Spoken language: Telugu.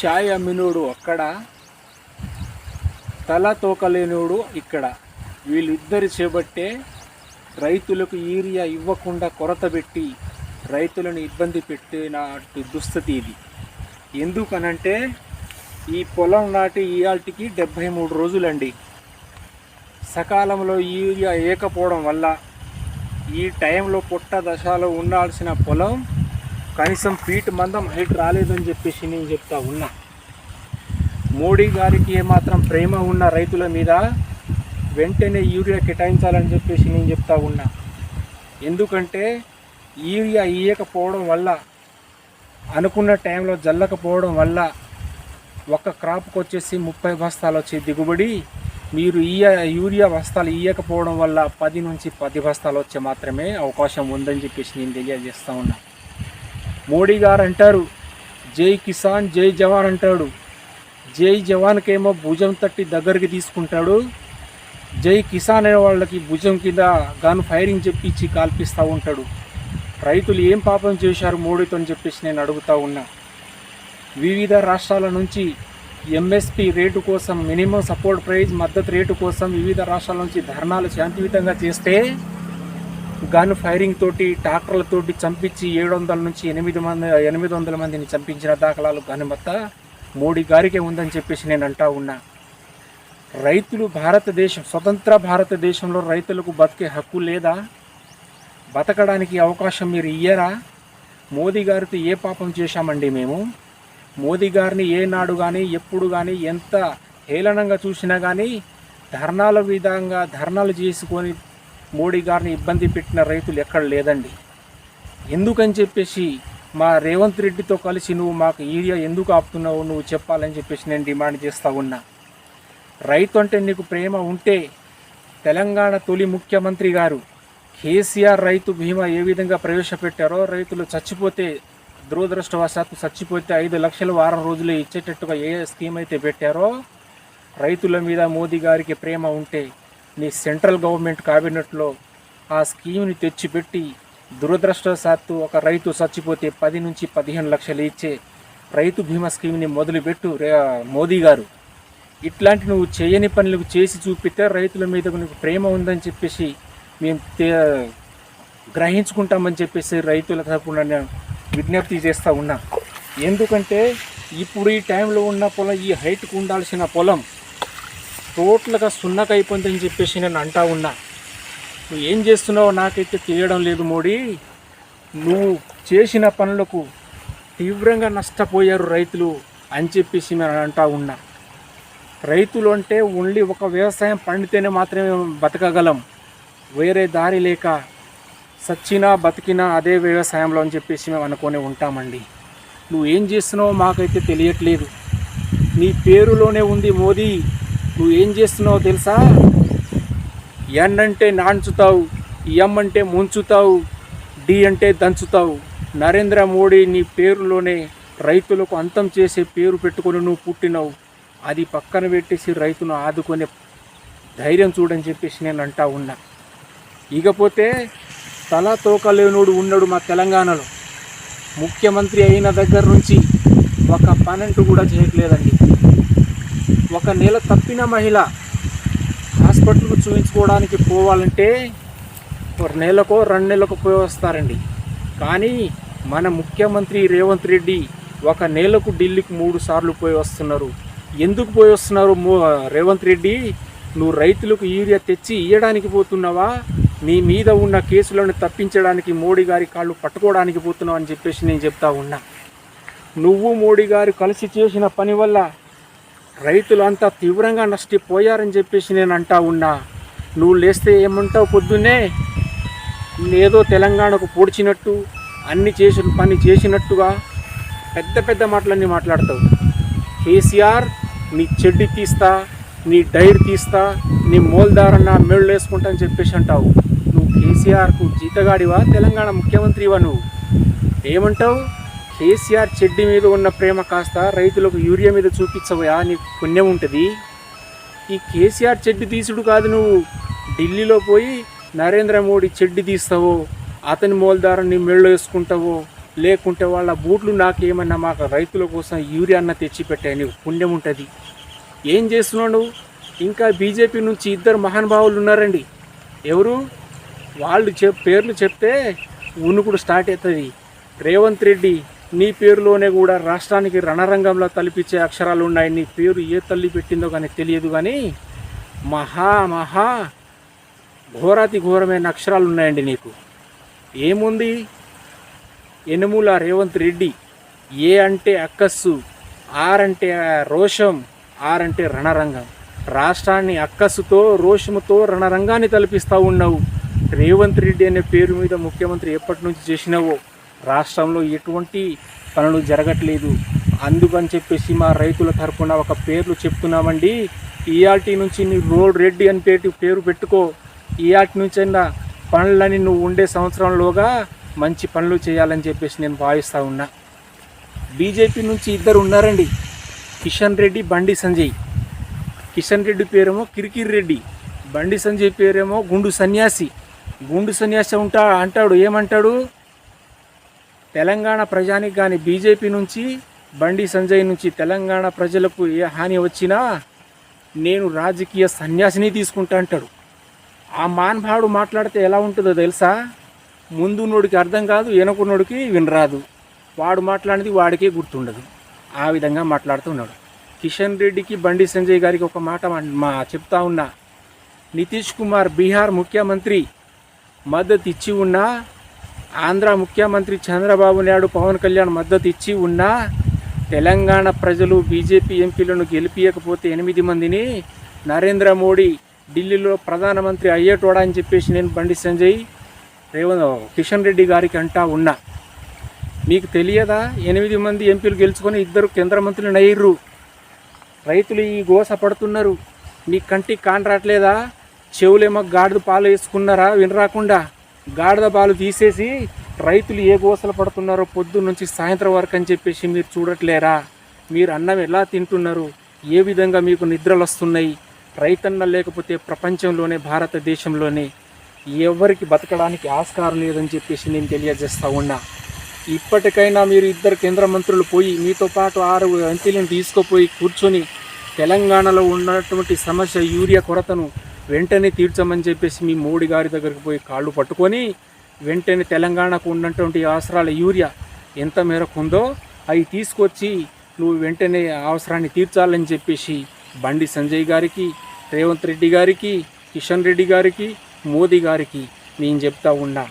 ఛాయ్ అమ్మినోడు అక్కడ తల తోకలేనోడు ఇక్కడ. వీళ్ళిద్దరు చేపట్టే రైతులకు యూరియా ఇవ్వకుండా కొరత పెట్టి రైతులను ఇబ్బంది పెట్టినట్టు దుస్థితి ఇది. ఎందుకనంటే ఈ పొలం నాటి ఇయాల్టికి డెబ్భై మూడు రోజులండి. సకాలంలో యూరియా వేయకపోవడం వల్ల ఈ టైంలో పుట్ట దశలో ఉండాల్సిన పొలం కనీసం ఫీట్ మందం హైట్ రాలేదని చెప్పేసి నేను చెప్తా ఉన్నా. మోడీ గారికి ఏమాత్రం ప్రేమ ఉన్న రైతుల మీద వెంటనే యూరియా కేటాయించాలని చెప్పేసి నేను చెప్తా ఉన్నా. ఎందుకంటే యూరియా ఇయ్యకపోవడం వల్ల అనుకున్న టైంలో జల్లకపోవడం వల్ల ఒక క్రాప్కి వచ్చేసి ముప్పై బస్తాలు వచ్చే దిగుబడి మీరు ఇయ్య యూరియా బస్తాలు ఇయ్యకపోవడం వల్ల పది నుంచి పది బస్తాలు వచ్చే మాత్రమే అవకాశం ఉందని చెప్పేసి నేను తెలియజేస్తూ ఉన్నా. మోడీ గారు అంటారు జై కిసాన్ జై జవాన్ అంటాడు. జై జవాన్కేమో భుజం తట్టి దగ్గరికి తీసుకుంటాడు. జై కిసాన్ అనే వాళ్ళకి భుజం కింద గాను ఫైరింగ్ చెప్పించి కాల్పిస్తూ ఉంటాడు. రైతులు ఏం పాపం చేశారు మోడీతో అని చెప్పేసి నేను అడుగుతా ఉన్నా. వివిధ రాష్ట్రాల నుంచి ఎంఎస్పి రేటు కోసం మినిమం సపోర్ట్ ప్రైజ్ మద్దతు రేటు కోసం వివిధ రాష్ట్రాల నుంచి ధర్నాలు శాంతియుతంగా చేస్తే గన్ ఫైరింగ్ తోటి ట్రాక్టర్లతోటి చంపించి ఏడు వందల నుంచి ఎనిమిది మంది ఎనిమిది వందల మందిని చంపించిన దాఖలాలు గనుమత్త మోడీ గారికే ఉందని చెప్పేసి నేను అంటా ఉన్నా. రైతులు భారతదేశం స్వతంత్ర భారతదేశంలో రైతులకు బతికే హక్కు లేదా? బతకడానికి అవకాశం మీరు ఇయ్యరా? మోదీ గారితో ఏ పాపం చేశామండి మేము? మోదీ గారిని ఏనాడు కానీ ఎప్పుడు కానీ ఎంత హేళనంగా చూసినా కానీ ధర్నాల విధంగా ధర్నాలు చేసుకొని మోడీ గారిని ఇబ్బంది పెట్టిన రైతులు ఎక్కడ లేదండి. ఎందుకని చెప్పేసి మా రేవంత్ రెడ్డితో కలిసి నువ్వు మాకు ఏరియా ఎందుకు ఆపుతున్నావు నువ్వు చెప్పాలని చెప్పేసి నేను డిమాండ్ చేస్తూ ఉన్నా. రైతు అంటే నీకు ప్రేమ ఉంటే తెలంగాణ తొలి ముఖ్యమంత్రి గారు కేసీఆర్ రైతు బీమా ఏ విధంగా ప్రవేశపెట్టారో రైతులు చచ్చిపోతే దురదృష్టవశాత్తు చచ్చిపోతే ఐదు లక్షలు వారం రోజులు ఇచ్చేటట్టుగా ఏ స్కీమ్ అయితే పెట్టారో రైతుల మీద మోదీ గారికి ప్రేమ ఉంటే నీ సెంట్రల్ గవర్నమెంట్ క్యాబినెట్లో ఆ స్కీమ్ని తెచ్చిపెట్టి దురదృష్టవశాత్తు ఒక రైతు చచ్చిపోతే పది నుంచి పదిహేను లక్షలు ఇచ్చే రైతు బీమా స్కీమ్ని మొదలుపెట్టు రే మోదీ గారు. ఇట్లాంటి నువ్వు చేయని పనులు చేసి చూపితే రైతుల మీద నీకు ప్రేమ ఉందని చెప్పేసి మేము గ్రహించుకుంటామని చెప్పేసి రైతుల తరపున నేను విజ్ఞప్తి చేస్తూ ఉన్నా. ఎందుకంటే ఇప్పుడు ఈ టైంలో ఉన్న పొలం ఈ హైట్కు ఉండాల్సిన పొలం టోటల్గా సున్నకైపోయిందని చెప్పేసి నేను అంటా ఉన్నా. నువ్వు ఏం చేస్తున్నావో నాకైతే తెలియడం లేదు మోడీ. నువ్వు చేసిన పనులకు తీవ్రంగా నష్టపోయారు రైతులు అని చెప్పేసి నేను అంటా ఉన్నా. రైతులు అంటే ఓన్లీ ఒక వ్యవసాయం పండితేనే మాత్రమే బతకగలం. వేరే దారి లేక సచ్చినా బతికినా అదే వ్యవసాయంలో అని చెప్పేసి మేము అనుకొని ఉంటామండి. నువ్వు ఏం చేస్తున్నావో మాకైతే తెలియట్లేదు. నీ పేరులోనే ఉంది మోదీ. నువ్వు ఏం చేస్తున్నావో తెలుసా? ఎన్ అంటే నాంచుతావు ఎం అంటే ముంచుతావు డి అంటే దంచుతావు. నరేంద్ర మోడీ నీ పేరులోనే రైతులకు అంతం చేసే పేరు పెట్టుకొని నువ్వు పుట్టినావు. అది పక్కన పెట్టేసి రైతును ఆదుకునే ధైర్యం చూడని చెప్పేసి నేను అంటా ఉన్నా. ఇకపోతే తల తోకలేనుడు ఉన్నాడు మా తెలంగాణలో. ముఖ్యమంత్రి అయిన దగ్గర నుంచి ఒక పనెంట్ కూడా చేయట్లేదండి. ఒక నెల తప్పిన మహిళ హాస్పిటల్కు చూపించుకోవడానికి పోవాలంటే ఒక నెలకో రెండు నెలలకు పోయి వస్తారండి కానీ మన ముఖ్యమంత్రి రేవంత్ రెడ్డి ఒక నెలకు ఢిల్లీకి మూడు సార్లు పోయి వస్తున్నారు. ఎందుకు పోయి వస్తున్నారు మో- రేవంత్ రెడ్డి? నువ్వు రైతులకు యూరియా తెచ్చి ఇయ్యడానికి పోతున్నావా? నీ మీద ఉన్న కేసులను తప్పించడానికి మోడీ గారి కాళ్ళు పట్టుకోవడానికి పోతున్నావు అని చెప్పేసి నేను చెప్తా ఉన్నా. నువ్వు మోడీ గారు కలిసి చేసిన పని వల్ల రైతులు అంతా తీవ్రంగా నష్టపోయారని చెప్పేసి నేను అంటా ఉన్నా. నువ్వు లేస్తే ఏమంటావు పొద్దున్నే? ఏదో తెలంగాణకు పొడిచినట్టు అన్ని చేసిన పని చేసినట్టుగా పెద్ద పెద్ద మాటలన్నీ మాట్లాడతావు. కేసీఆర్ నీ చెడ్డి తీస్తా నీ డైర్ తీస్తా నీ మోల్దారన్న మెళ్ళు వేసుకుంటా అని చెప్పేసి అంటావు. నువ్వు కేసీఆర్కు జీతగాడివా తెలంగాణ ముఖ్యమంత్రివా నువ్వు? ఏమంటావు? కేసీఆర్ చెడ్డి మీద ఉన్న ప్రేమ కాస్త రైతులకు యూరియా మీద చూపించవయా నీకు పుణ్యం ఉంటుంది. ఈ కేసీఆర్ చెడ్డి తీసుడు కాదు నువ్వు. ఢిల్లీలో పోయి నరేంద్ర మోడీ చెడ్డి తీస్తావో అతని మోల్దారాన్ని మెళ్ళు వేసుకుంటావో లేకుంటే వాళ్ళ బూట్లు నాకేమన్నా మాకు రైతుల కోసం యూరియా అన్న తెచ్చిపెట్టే నీకు పుణ్యం ఉంటుంది. ఏం చేస్తున్నావు నువ్వు? ఇంకా బీజేపీ నుంచి ఇద్దరు మహానుభావులు ఉన్నారండి. ఎవరు? వాళ్ళు చెప్ పేర్లు చెప్తే ఉనుకుడు స్టార్ట్ అవుతుంది రేవంత్ రెడ్డి నీ పేరులోనే కూడా రాష్ట్రానికి రణరంగంలో తలిపించే అక్షరాలు ఉన్నాయి. నీ పేరు ఏ తల్లి పెట్టిందో కానీ తెలియదు కానీ మహా మహా ఘోరాతి ఘోరమైన అక్షరాలు ఉన్నాయండి నీకు. ఏముంది? ఎనుముల రేవంత్ రెడ్డి ఏ అంటే అక్కస్సు ఆర్ అంటే రోషం ఆర్ అంటే రణరంగం. రాష్ట్రాన్ని అక్కస్సుతో రోషముతో రణరంగాన్ని తలపిస్తూ ఉన్నావు. రేవంత్ రెడ్డి అనే పేరు మీద ముఖ్యమంత్రి ఎప్పటి నుంచి చేసినావో రాష్ట్రంలో ఎటువంటి పనులు జరగట్లేదు. అందుకని చెప్పేసి మా రైతుల తరఫున ఒక పేర్లు చెప్తున్నామండి. ఈఆర్టీ నుంచి నీ రోడ్ రెడ్డి అని పేరు పేరు పెట్టుకో. ఈఆర్టీ నుంచి అయినా పనులని నువ్వు ఉండే సంవత్సరంలోగా మంచి పనులు చేయాలని చెప్పేసి నేను భావిస్తూ ఉన్నా. బీజేపీ నుంచి ఇద్దరు ఉన్నారండి. కిషన్ రెడ్డి బండి సంజయ్. కిషన్ రెడ్డి పేరేమో కిరికిరి రెడ్డి. బండి సంజయ్ పేరేమో గుండు సన్యాసి. గుండు సన్యాసి ఉంటా అంటాడు. ఏమంటాడు? తెలంగాణ ప్రజానికి కానీ బీజేపీ నుంచి బండి సంజయ్ నుంచి తెలంగాణ ప్రజలకు ఏ హాని వచ్చినా నేను రాజకీయ సన్యాసిని తీసుకుంటా అంటాడు. ఆ మాన్భావుడు మాట్లాడితే ఎలా ఉంటుందో తెలుసా? ముందున్నోడికి అర్థం కాదు వెనకున్నోడికి వినరాదు. వాడు మాట్లాడినది వాడికే గుర్తుండదు. ఆ విధంగా మాట్లాడుతున్నాడు. కిషన్ రెడ్డికి బండి సంజయ్ గారికి ఒక మాట మా- మా చెప్తా ఉన్నా. నితీష్ కుమార్ బీహార్ ముఖ్యమంత్రి మద్దతు ఇచ్చి ఉన్నా ఆంధ్ర ముఖ్యమంత్రి చంద్రబాబు నాయుడు పవన్ కళ్యాణ్ మద్దతు ఇచ్చి ఉన్నా తెలంగాణ ప్రజలు బీజేపీ ఎంపీలను గెలిపించకపోతే ఎనిమిది మందిని నరేంద్ర మోడీ ఢిల్లీలో ప్రధానమంత్రి అయ్యేటోడా అని చెప్పేసి నేను బండి సంజయ్ రేవంత్ కిషన్ రెడ్డి గారికి అంటా ఉన్నా. మీకు తెలియదా? ఎనిమిది మంది ఎంపీలు గెలుచుకొని ఇద్దరు కేంద్ర మంత్రులు నయ్యర్రు. రైతులు ఈ గోస పడుతున్నారు. నీ కంటికి కాని రావట్లేదా చెవులేమో గాడిద పాలు వేసుకున్నారా? వినరాకుండా. గాడిద పాలు తీసేసి రైతులు ఏ గోసలు పడుతున్నారో పొద్దు నుంచి సాయంత్రం వరకు అని చెప్పేసి మీరు చూడట్లేరా? మీరు అన్నం ఎలా తింటున్నారు? ఏ విధంగా మీకు నిద్రలు వస్తున్నాయి? రైతన్న లేకపోతే ప్రపంచంలోనే భారతదేశంలోనే ఎవరికి బతకడానికి ఆస్కారం లేదని చెప్పేసి నేను తెలియజేస్తా ఉన్నా. ఇప్పటికైనా మీరు ఇద్దరు కేంద్ర మంత్రులు పోయి మీతో పాటు ఆరు ఎంపీలను తీసుకుపోయి కూర్చొని తెలంగాణలో ఉన్నటువంటి సమస్య యూరియా కొరతను వెంటనే తీర్చమని చెప్పేసి మీ మోడీ గారి దగ్గరికి పోయి కాళ్ళు పట్టుకొని వెంటనే తెలంగాణకు ఉన్నటువంటి అవసరాల యూరియా ఎంత మేరకు ఉందో అవి తీసుకొచ్చి నువ్వు వెంటనే అవసరాన్ని తీర్చాలని చెప్పేసి బండి సంజయ్ గారికి రేవంత్ రెడ్డి గారికి కిషన్ రెడ్డి గారికి మోదీ గారికి నేను చెప్తా ఉన్నా.